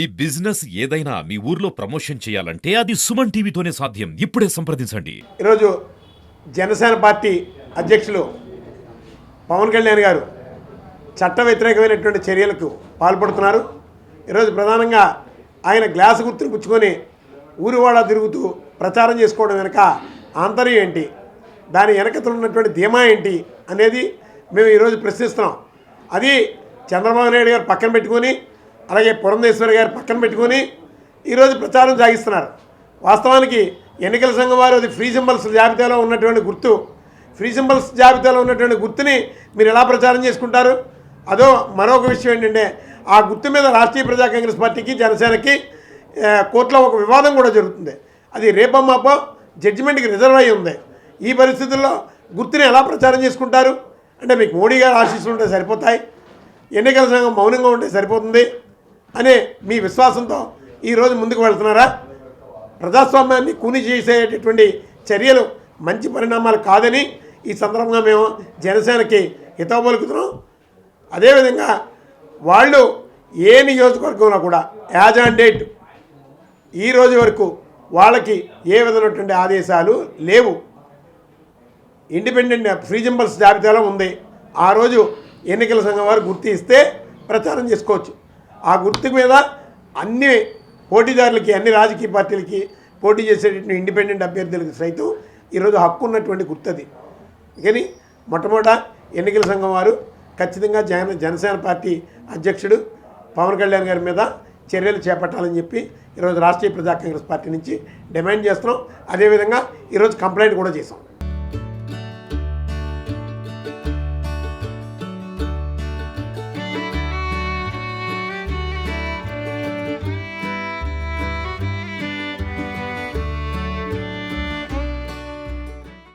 ఈ బిజినెస్ ఏదైనా మీ ఊర్లో ప్రమోషన్ చేయాలంటే అది సుమన్ టీవీతోనే సాధ్యం. ఇప్పుడే సంప్రదించండి. ఈరోజు జనసేన పార్టీ అధ్యక్షులు పవన్ కళ్యాణ్ గారు చట్ట వ్యతిరేకమైనటువంటి చర్యలకు పాల్పడుతున్నారు. ఈరోజు ప్రధానంగా ఆయన గ్లాస్ గుర్తును పుచ్చుకొని ఊరివాడ తిరుగుతూ ప్రచారం చేసుకోవడం వెనుక ఆంతర్యం ఏంటి? దాని వెనకతలు ఉన్నటువంటి ధీమా ఏంటి అనేది మేము ఈరోజు ప్రశ్నిస్తున్నాం. అది చంద్రబాబు నాయుడు గారు పక్కన పెట్టుకొని అలాగే పురంధేశ్వరి గారు పక్కన పెట్టుకొని ఈరోజు ప్రచారం సాగిస్తున్నారు. వాస్తవానికి ఎన్నికల సంఘం వారు అది ఫ్రీ సింబల్స్ జాబితాలో ఉన్నటువంటి గుర్తు. ఫ్రీ సింబల్స్ జాబితాలో ఉన్నటువంటి గుర్తుని మీరు ఎలా ప్రచారం చేసుకుంటారు? అదో మరొక విషయం ఏంటంటే ఆ గుర్తు మీద రాష్ట్రీయ ప్రజా కాంగ్రెస్ పార్టీకి జనసేనకి కోర్టులో ఒక వివాదం కూడా జరుగుతుంది. అది రేపమ్మాపో జడ్జిమెంట్కి రిజర్వ్ అయి ఉంది. ఈ పరిస్థితుల్లో గుర్తుని ఎలా ప్రచారం చేసుకుంటారు? అంటే మీకు మోడీ గారు ఆశీస్సులు ఉంటే సరిపోతాయి. ఎన్నికల సంఘం మౌనంగా ఉంటే సరిపోతుంది. అనే మీ విశ్వాసంతో ఈరోజు ముందుకు వెళ్తున్నారా? ప్రజాస్వామ్యాన్ని కూని చేసేటటువంటి చర్యలు మంచి పరిణామాలు కాదని ఈ సందర్భంగా మేము జనసేనకి హితవు పలుకుతున్నాం అదేవిధంగా వాళ్ళు ఏ నియోజకవర్గంలో కూడా యాజ్ ఆన్ డేట్ ఈ రోజు వరకు వాళ్ళకి ఏ విధమైనటువంటి ఆదేశాలు లేవు. ఇండిపెండెంట్ ఫ్రీజంబల్స్ జాబితాలో ఉంది. ఆ రోజు ఎన్నికల సంఘం వారు గుర్తిస్తే ప్రచారం చేసుకోవచ్చు. ఆ గుర్తు మీద అన్ని పోటీదారులకి అన్ని రాజకీయ పార్టీలకి పోటీ చేసేటటువంటి ఇండిపెండెంట్ అభ్యర్థులకు సైతం ఈరోజు హక్కు ఉన్నటువంటి గుర్తు అది కానీ మొట్టమొదట ఎన్నికల సంఘం వారు ఖచ్చితంగా జన జనసేన పార్టీ అధ్యక్షుడు పవన్ కళ్యాణ్ గారి మీద చర్యలు చేపట్టాలని చెప్పి ఈరోజు రాష్ట్రీయ ప్రజా కాంగ్రెస్ పార్టీ నుంచి డిమాండ్ చేస్తున్నాం. అదేవిధంగా ఈరోజు కంప్లైంట్ కూడా చేసాం